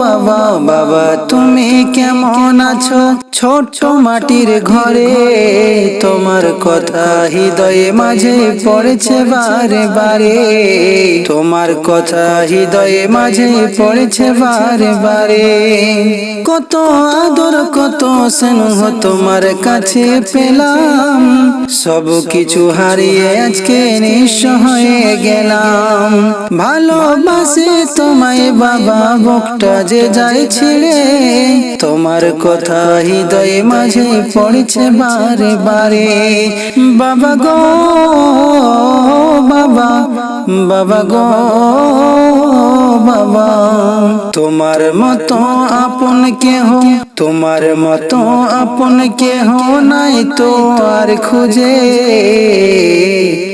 বাবা বাবা, তুমি কেমন আছো? ছোট মাটির ঘরে তোমার কথা হৃদয়ে মাঝে পড়েছে বারে বারে তোমার কথা হৃদয়ে মাঝে পড়েছে বারে বারে কত আদর, কত স্নেহ তোমার কাছে পেলাম। সব কিছু হারিয়ে আজকে নিঃস্ব হয়ে গেলাম। ভালোবাসে তোমায় বাবা, বুকটা যে যাই ছিড়ে তোমার কথা হৃদয়ে মাঝে পড়েছে বারে বারে। বাবা গো, বাবা বাবা গো, বাবা। তোমার মতো আপন কেহ, তোমার মতো আপন কেহ নাই তো আর খুঁজে।